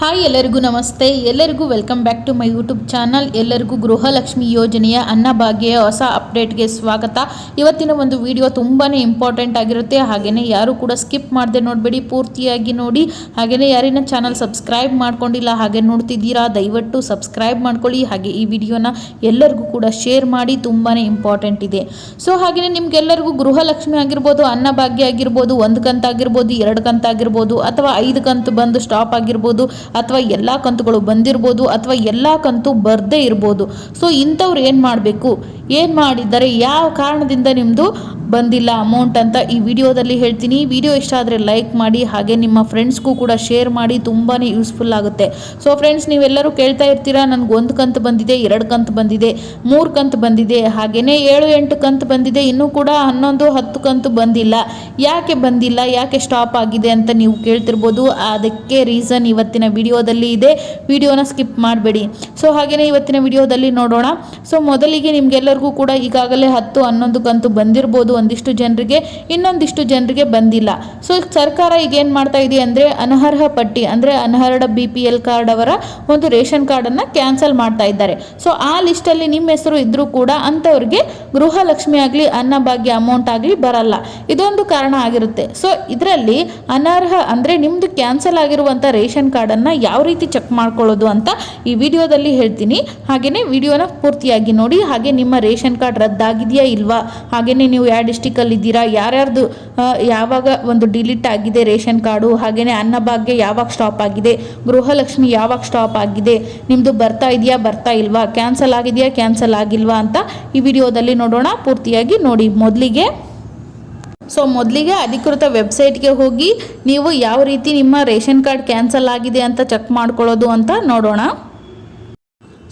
Hi ಎಲ್ಲರಿಗೂ ನಮಸ್ತೆ. ಎಲ್ಲರಿಗೂ welcome back to my YouTube channel. ಎಲ್ಲರಿಗೂ ಗೃಹಲಕ್ಷ್ಮಿ ಯೋಜನೆಯ ಅನ್ನಭಾಗ್ಯ ಹೊಸ ಅಪ್ಡೇಟ್ಗೆ ಸ್ವಾಗತ. ಇವತ್ತಿನ ಒಂದು ವಿಡಿಯೋ ತುಂಬಾ ಇಂಪಾರ್ಟೆಂಟ್ ಆಗಿರುತ್ತೆ. ಹಾಗೆಯೇ ಯಾರು ಕೂಡ ಸ್ಕಿಪ್ ಮಾಡದೆ ನೋಡಬೇಡಿ, ಪೂರ್ತಿಯಾಗಿ ನೋಡಿ. ಹಾಗೆಯೇ ಯಾರಿನ ಚಾನಲ್ ಸಬ್ಸ್ಕ್ರೈಬ್ ಮಾಡ್ಕೊಂಡಿಲ್ಲ, ಹಾಗೆ ನೋಡ್ತಿದ್ದೀರಾ, ದಯವಿಟ್ಟು ಸಬ್ಸ್ಕ್ರೈಬ್ ಮಾಡ್ಕೊಳ್ಳಿ. ಹಾಗೆ ಈ ವಿಡಿಯೋನ ಎಲ್ಲರಿಗೂ ಕೂಡ ಶೇರ್ ಮಾಡಿ ತುಂಬಾ ಇಂಪಾರ್ಟೆಂಟ್ ಇದೆ. ಸೊ ಹಾಗೆಯೇ ನಿಮಗೆಲ್ಲರಿಗೂ ಗೃಹಲಕ್ಷ್ಮಿ ಆಗಿರ್ಬೋದು ಅನ್ನಭಾಗ್ಯ ಆಗಿರ್ಬೋದು, ಒಂದು ಕಂತಾಗಿರ್ಬೋದು, ಎರಡು ಕಂತಾಗಿರ್ಬೋದು, ಅಥವಾ ಐದು ಕಂತು ಬಂದು ಸ್ಟಾಪ್ ಆಗಿರ್ಬೋದು ಅಥವಾ ಎಲ್ಲ ಕಂತುಗಳು ಬಂದಿರ್ಬೋದು ಅಥವಾ ಎಲ್ಲ ಕಂತು ಬರದೇ ಇರ್ಬೋದು. ಸೊ ಇಂಥವ್ರು ಏನು ಮಾಡಬೇಕು? ಏನು ಮಾಡಿದ್ದಾರೆ? ಯಾವ ಕಾರಣದಿಂದ ನಿಮ್ಮದು ಬಂದಿಲ್ಲ ಅಮೌಂಟ್ ಅಂತ ಈ ವಿಡಿಯೋದಲ್ಲಿ ಹೇಳ್ತೀನಿ. ವಿಡಿಯೋ ಇಷ್ಟ ಆದರೆ ಲೈಕ್ ಮಾಡಿ, ಹಾಗೆ ನಿಮ್ಮ ಫ್ರೆಂಡ್ಸ್ಗೂ ಕೂಡ ಶೇರ್ ಮಾಡಿ ತುಂಬಾ ಯೂಸ್ಫುಲ್ ಆಗುತ್ತೆ. ಸೊ ಫ್ರೆಂಡ್ಸ್ ನೀವೆಲ್ಲರೂ ಕೇಳ್ತಾ ಇರ್ತೀರಾ, ನನಗೆ ಒಂದು ಕಂತು ಬಂದಿದೆ, ಎರಡು ಕಂತು ಬಂದಿದೆ, ಮೂರು ಕಂತು ಬಂದಿದೆ ಹಾಗೆಯೇ ಏಳು, ಎಂಟು ಕಂತು ಬಂದಿದೆ, ಇನ್ನೂ ಕೂಡ ಹನ್ನೊಂದು, ಹತ್ತು ಕಂತು ಬಂದಿಲ್ಲ. ಯಾಕೆ ಬಂದಿಲ್ಲ, ಯಾಕೆ ಸ್ಟಾಪ್ ಆಗಿದೆ ಅಂತ ನೀವು ಕೇಳ್ತಿರ್ಬೋದು. ಅದಕ್ಕೆ ರೀಸನ್ ಇವತ್ತಿನ ವಿಡಿಯೋದಲ್ಲಿ ಇದೆ. ವಿಡಿಯೋನ ಸ್ಕಿಪ್ ಮಾಡಬೇಡಿ. ಸೊ ಹಾಗೆಯೇ ಇವತ್ತಿನ ವಿಡಿಯೋದಲ್ಲಿ ನೋಡೋಣ. ಸೊ ಮೊದಲಿಗೆ ನಿಮಗೆಲ್ಲರಿಗೂ ಕೂಡ ಈಗಾಗಲೇ ಹತ್ತು, ಹನ್ನೊಂದು ಕಂತು ಬಂದಿರ್ಬೋದು. ಒಂದಿಷ್ಟು ಜನರಿಗೆ, ಇನ್ನೊಂದಿಷ್ಟು ಜನರಿಗೆ ಬಂದಿಲ್ಲ. ಸೊ ಸರ್ಕಾರ ಈಗ ಏನು ಮಾಡ್ತಾ ಇದೆ ಅಂದರೆ, ಅನರ್ಹ ಪಟ್ಟಿ, ಅಂದರೆ ಅನರ್ಹ ಬಿ ಪಿ ಎಲ್ ಕಾರ್ಡ್ ಅವರ ಒಂದು ರೇಷನ್ ಕಾರ್ಡನ್ನು ಕ್ಯಾನ್ಸಲ್ ಮಾಡ್ತಾ ಇದ್ದಾರೆ. ಸೊ ಆ ಲಿಸ್ಟಲ್ಲಿ ನಿಮ್ಮ ಹೆಸರು ಇದ್ದರೂ ಕೂಡ ಅಂಥವ್ರಿಗೆ ಗೃಹಲಕ್ಷ್ಮಿ ಆಗಲಿ ಅನ್ನಭಾಗ್ಯ ಅಮೌಂಟ್ ಆಗಲಿ ಬರಲ್ಲ. ಇದೊಂದು ಕಾರಣ ಆಗಿರುತ್ತೆ. ಸೊ ಇದರಲ್ಲಿ ಅನರ್ಹ ಅಂದರೆ ನಿಮ್ಮದು ಕ್ಯಾನ್ಸಲ್ ಆಗಿರುವಂಥ ರೇಷನ್ ಕಾರ್ಡನ್ನು ಯಾವ ರೀತಿ ಚೆಕ್ ಮಾಡ್ಕೊಳ್ಳೋದು ಅಂತ ಈ ವಿಡಿಯೋದಲ್ಲಿ ಹೇಳ್ತೀನಿ. ಹಾಗೆಯೇ ವಿಡಿಯೋನ ಪೂರ್ತಿಯಾಗಿ ನೋಡಿ, ಹಾಗೆ ನಿಮ್ಮ ರೇಷನ್ ಕಾರ್ಡ್ ರದ್ದಾಗಿದೆಯಾ ಇಲ್ವಾ? ಹಾಗೆಯೇ ನೀವು ಡಿಸ್ಟಿಕಲ್ಲಿ ಇದ್ದೀರಾ? ಯಾರ್ಯಾರ್ದು ಯಾವಾಗ ಒಂದು ಡಿಲೀಟ್ ಆಗಿದೆ ರೇಷನ್ ಕಾರ್ಡು? ಹಾಗೆಯೇ ಅನ್ನಭಾಗ್ಯ ಯಾವಾಗ ಸ್ಟಾಪ್ ಆಗಿದೆ? ಗೃಹಲಕ್ಷ್ಮಿ ಯಾವಾಗ ಸ್ಟಾಪ್ ಆಗಿದೆ? ನಿಮ್ಮದು ಬರ್ತಾ ಇದೆಯಾ, ಬರ್ತಾ ಇಲ್ವಾ? ಕ್ಯಾನ್ಸಲ್ ಆಗಿದೆಯಾ ಕ್ಯಾನ್ಸಲ್ ಆಗಿಲ್ವಾ ಅಂತ ಈ ವಿಡಿಯೋದಲ್ಲಿ ನೋಡೋಣ. ಪೂರ್ತಿಯಾಗಿ ನೋಡಿ. ಮೊದಲಿಗೆ ಸೊ ಮೊದಲಿಗೆ ಅಧಿಕೃತ ವೆಬ್ಸೈಟ್ಗೆ ಹೋಗಿ ನೀವು ಯಾವ ರೀತಿ ನಿಮ್ಮ ರೇಷನ್ ಕಾರ್ಡ್ ಕ್ಯಾನ್ಸಲ್ ಆಗಿದೆ ಅಂತ ಚೆಕ್ ಮಾಡ್ಕೊಳ್ಳೋದು ಅಂತ ನೋಡೋಣ.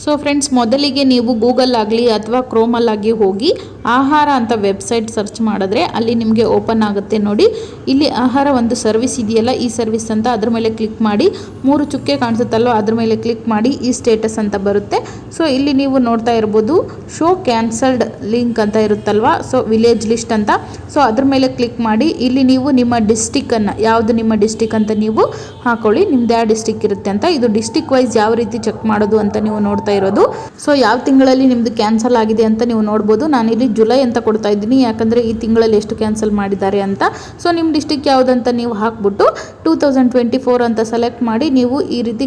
ಸೊ ಫ್ರೆಂಡ್ಸ್ ಮೊದಲಿಗೆ ನೀವು ಗೂಗಲ್ ಆಗಲಿ ಅಥವಾ ಕ್ರೋಮಲ್ಲಾಗಿ ಹೋಗಿ ಆಹಾರ ಅಂತ ವೆಬ್ಸೈಟ್ ಸರ್ಚ್ ಮಾಡಿದ್ರೆ ಅಲ್ಲಿ ನಿಮಗೆ ಓಪನ್ ಆಗುತ್ತೆ ನೋಡಿ. ಇಲ್ಲಿ ಆಹಾರ ಒಂದು ಸರ್ವಿಸ್ ಇದೆಯಲ್ಲ, ಈ ಸರ್ವಿಸ್ ಅಂತ ಅದ್ರ ಮೇಲೆ ಕ್ಲಿಕ್ ಮಾಡಿ. ಮೂರು ಚುಕ್ಕೆ ಕಾಣಿಸುತ್ತಲ್ಲೋ ಅದ್ರ ಮೇಲೆ ಕ್ಲಿಕ್ ಮಾಡಿ, ಈ ಸ್ಟೇಟಸ್ ಅಂತ ಬರುತ್ತೆ. ಸೊ ಇಲ್ಲಿ ನೀವು ನೋಡ್ತಾ ಇರ್ಬೋದು ಶೋ ಕ್ಯಾನ್ಸಲ್ಡ್ ಲಿಂಕ್ ಅಂತ ಇರುತ್ತಲ್ವ ಸೊ ವಿಲೇಜ್ ಲಿಸ್ಟ್ ಅಂತ. ಸೊ ಅದ್ರ ಮೇಲೆ ಕ್ಲಿಕ್ ಮಾಡಿ, ಇಲ್ಲಿ ನೀವು ನಿಮ್ಮ ಡಿಸ್ಟಿಕ್ಕನ್ನು ಯಾವುದು ನಿಮ್ಮ ಡಿಸ್ಟಿಕ್ ಅಂತ ನೀವು ಹಾಕೊಳ್ಳಿ, ನಿಮ್ದು ಯಾವ ಡಿಸ್ಟಿಕ್ ಇರುತ್ತೆ ಅಂತ. ಇದು ಡಿಸ್ಟಿಕ್ ವೈಸ್ ಯಾವ ರೀತಿ ಚೆಕ್ ಮಾಡೋದು ಅಂತ ನೀವು ನೋಡ್ತಾ ಇರೋದು. ಸೊ ಯಾವ ತಿಂಗಳಲ್ಲಿ ನಿಮ್ಮದು ಕ್ಯಾನ್ಸಲ್ ಆಗಿದೆ ಅಂತ ನೀವು ನೋಡ್ಬೋದು. ನಾನಿಲ್ಲಿ ಜುಲೈ ಅಂತ ಕೊಡ್ತಾ ಇದ್ದೀನಿ. ಯಾಕಂದರೆ ಈ ತಿಂಗಳಲ್ಲಿ ಎಷ್ಟು ಕ್ಯಾನ್ಸಲ್ ಮಾಡಿದ್ದಾರೆ ಅಂತ. ಸೊ ನಿಮ್ಮ ಡಿಸ್ಟಿಕ್ ಯಾವುದಂತ ನೀವು ಹಾಕ್ಬಿಟ್ಟು ಟೂ ತೌಸಂಡ್ ಟ್ವೆಂಟಿ ಫೋರ್ ಅಂತ ಸೆಲೆಕ್ಟ್ ಮಾಡಿ ನೀವು ಈ ರೀತಿ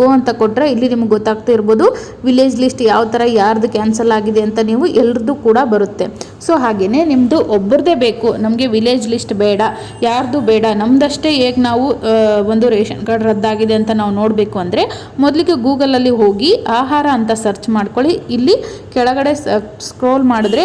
ಗೋ ಅಂತ ಕೊಟ್ಟರೆ ಇಲ್ಲಿ ನಿಮ್ಗೆ ಗೊತ್ತಾಗ್ತಾ ಇರ್ಬೋದು ವಿಲೇಜ್ ಲಿಸ್ಟ್ ಯಾವ ಥರ ಯಾರ್ದು ಕ್ಯಾನ್ಸಲ್ ಆಗಿದೆ ಅಂತ ನೀವು ಎಲ್ರದ್ದು ಕೂಡ ಬರುತ್ತೆ. ಸೊ ಹಾಗೆಯೇ ನಿಮ್ಮದು ಒಬ್ಬರದೇ ಬೇಕು. ನಮಗೆ ವಿಲೇಜ್ ಲಿಸ್ಟ್ ಬೇಡ. ಯಾರ್ದು ಬೇಡ. ನಮ್ದಷ್ಟೇ ಹೇಗೆ ನಾವು ಒಂದು ರೇಷನ್ ಕಾರ್ಡ್ ರದ್ದಾಗಿದೆ ಅಂತ ನಾವು ನೋಡಬೇಕು ಅಂದರೆ ಮೊದಲಿಗೆ ಗೂಗಲಲ್ಲಿ ಹೋಗಿ ಆಹಾರ ಅಂತ ಸರ್ಚ್ ಮಾಡ್ಕೊಳ್ಳಿ. ಇಲ್ಲಿ ಕೆಳಗಡೆ ಸ್ಕ್ರೋಲ್ ಮಾಡಿದ್ರೆ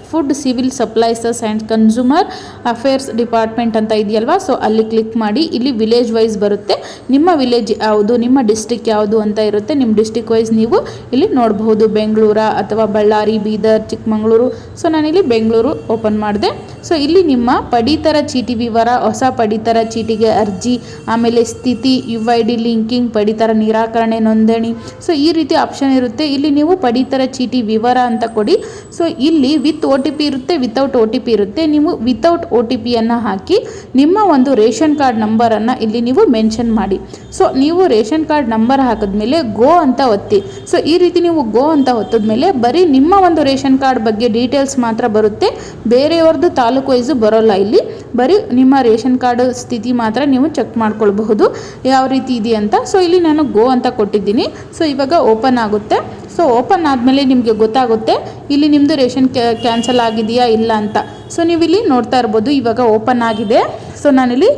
food, civil supplies and consumer affairs department ಅಂತ ಇದೆಯಲ್ವಾ? ಸೊ ಅಲ್ಲಿ ಕ್ಲಿಕ್ ಮಾಡಿ, ಇಲ್ಲಿ ವಿಲೇಜ್ ವೈಸ್ ಬರುತ್ತೆ. ನಿಮ್ಮ ವಿಲೇಜ್ ಯಾವುದು, ನಿಮ್ಮ ಡಿಸ್ಟಿಕ್ ಯಾವುದು ಅಂತ ಇರುತ್ತೆ. ನಿಮ್ಮ ಡಿಸ್ಟಿಕ್ ವೈಸ್ ನೀವು ಇಲ್ಲಿ ನೋಡಬಹುದು. ಬೆಂಗಳೂರ ಅಥವಾ ಬಳ್ಳಾರಿ, ಬೀದರ್, ಚಿಕ್ಕಮಗಳೂರು. ಸೊ ನಾನಿಲ್ಲಿ ಬೆಂಗಳೂರು ಓಪನ್ ಮಾಡಿದೆ. ಸೊ ಇಲ್ಲಿ ನಿಮ್ಮ ಪಡಿತರ ಚೀಟಿ ವಿವರ, ಹೊಸ ಪಡಿತರ ಚೀಟಿಗೆ ಅರ್ಜಿ, ಆಮೇಲೆ ಸ್ಥಿತಿ ಯು ಐ ಡಿ ಲಿಂಕಿಂಗ್ ಪಡಿತರ ನಿರಾಕರಣೆ ನೋಂದಣಿ. ಸೊ ಈ ರೀತಿ ಆಪ್ಷನ್ ಇರುತ್ತೆ. ಇಲ್ಲಿ ನೀವು ಪಡಿತರ ಚೀಟಿ ವಿವರ ಅಂತ ಕೊಡಿ. ಸೊ ಇಲ್ಲಿ ವಿತ್ ಒ ಟಿ ಪಿ ಇರುತ್ತೆ ವಿತೌಟ್ ಒ ಟಿ ಪಿ ಇರುತ್ತೆ. ನೀವು ವಿತೌಟ್ ಒ ಟಿ ಪಿಯನ್ನು ಹಾಕಿ ನಿಮ್ಮ ಒಂದು ರೇಷನ್ ಕಾರ್ಡ್ ನಂಬರನ್ನು ಇಲ್ಲಿ ನೀವು ಮೆನ್ಷನ್ ಮಾಡಿ. ಸೊ ನೀವು ರೇಷನ್ ಕಾರ್ಡ್ ನಂಬರ್ ಹಾಕಿದ್ಮೇಲೆ ಗೋ ಅಂತ ಒತ್ತಿ. ಸೊ ಈ ರೀತಿ ನೀವು ಗೋ ಅಂತ ಒತ್ತಿದ್ಮೇಲೆ ಬರೀ ನಿಮ್ಮ ಒಂದು ರೇಷನ್ ಕಾರ್ಡ್ ಬಗ್ಗೆ ಡೀಟೇಲ್ಸ್ ಮಾತ್ರ ಬರುತ್ತೆ. ಬೇರೆಯವ್ರದ್ದು ತಾಲೂಕು ವೈಸು ಬರೋಲ್ಲ ಇಲ್ಲಿ. ಬರೀ ನಿಮ್ಮ ರೇಷನ್ ಕಾರ್ಡ್ ಸ್ಥಿತಿ ಮಾತ್ರ ನೀವು ಚೆಕ್ ಮಾಡ್ಕೊಳ್ಬಹುದು. ಯಾವ ರೀತಿ ಇದೆ ಅಂತ. ಸೊ ಇಲ್ಲಿ ನಾನು ಗೋ ಅಂತ ಕೊಟ್ಟಿದ್ದೀನಿ. ಸೊ ಇವಾಗ ಓಪನ್ ಆಗುತ್ತೆ. ಸೊ ಓಪನ್ ಆದಮೇಲೆ ನಿಮಗೆ ಗೊತ್ತಾಗುತ್ತೆ, ಇಲ್ಲಿ ನಿಮ್ಮದು ರೇಷನ್ ಕ್ಯಾನ್ಸಲ್ ಆಗಿದೆಯಾ ಇಲ್ಲ ಅಂತ. ಸೊ ನೀವು ಇಲ್ಲಿ ನೋಡ್ತಾ ಇರ್ಬೋದು, ಇವಾಗ ಓಪನ್ ಆಗಿದೆ. ಸೊ ನಾನಿಲ್ಲಿ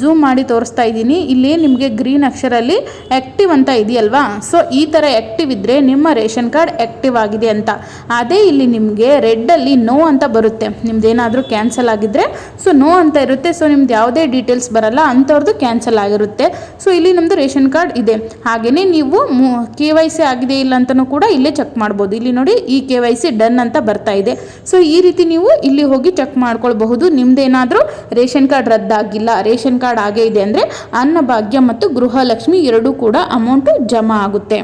ಜೂಮ್ ಮಾಡಿ ತೋರಿಸ್ತಾ ಇದ್ದೀನಿ. ಇಲ್ಲಿ ನಿಮಗೆ ಗ್ರೀನ್ ಅಕ್ಷರಲ್ಲಿ ಆ್ಯಕ್ಟಿವ್ ಅಂತ ಇದೆಯಲ್ವಾ? ಸೊ ಈ ಥರ ಆ್ಯಕ್ಟಿವ್ ಇದ್ದರೆ ನಿಮ್ಮ ರೇಷನ್ ಕಾರ್ಡ್ ಆ್ಯಕ್ಟಿವ್ ಆಗಿದೆ ಅಂತ. ಅದೇ ಇಲ್ಲಿ ನಿಮಗೆ ರೆಡ್ಡಲ್ಲಿ ನೋ ಅಂತ ಬರುತ್ತೆ. ನಿಮ್ದು ಏನಾದರೂ ಕ್ಯಾನ್ಸಲ್ ಆಗಿದ್ದರೆ ಸೊ ನೋ ಅಂತ ಇರುತ್ತೆ. ಸೊ ನಿಮ್ದು ಯಾವುದೇ ಡೀಟೇಲ್ಸ್ ಬರಲ್ಲ ಅಂಥವ್ರದ್ದು ಕ್ಯಾನ್ಸಲ್ ಆಗಿರುತ್ತೆ. ಸೊ ಇಲ್ಲಿ ನಮ್ಮದು ರೇಷನ್ ಕಾರ್ಡ್ ಇದೆ. ಹಾಗೆಯೇ ನೀವು ಕೆ ವೈ ಸಿ ಆಗಿದೆ ಇಲ್ಲ ಅಂತಲೂ ಕೂಡ ಇಲ್ಲೇ ಚೆಕ್ ಮಾಡ್ಬೋದು. ಇಲ್ಲಿ ನೋಡಿ, ಈ ಕೆ ವೈ ಸಿ ಡನ್ ಅಂತ ಬರ್ತಾ ಇದೆ. ಸೊ ಈ ರೀತಿ ನೀವು ಇಲ್ಲಿ ಹೋಗಿ ಚೆಕ್ ಮಾಡ್ಕೊಳ್ಬಹುದು. ನಿಮ್ದೇನಾದರೂ ರೇಷನ್ ಕಾರ್ಡ್ ರದ್ದಾಗಿಲ್ಲ. ರೇಷನ್ ಕಾರ್ಡ್ ಆಗೇ ಇದೆ ಅಂದರೆ ಅನ್ನಭಾಗ್ಯ ಮತ್ತು ಗೃಹಲಕ್ಷ್ಮಿ ಎರಡೂ ಕೂಡ ಅಮೌಂಟು ಜಮಾ ಆಗುತ್ತೆ.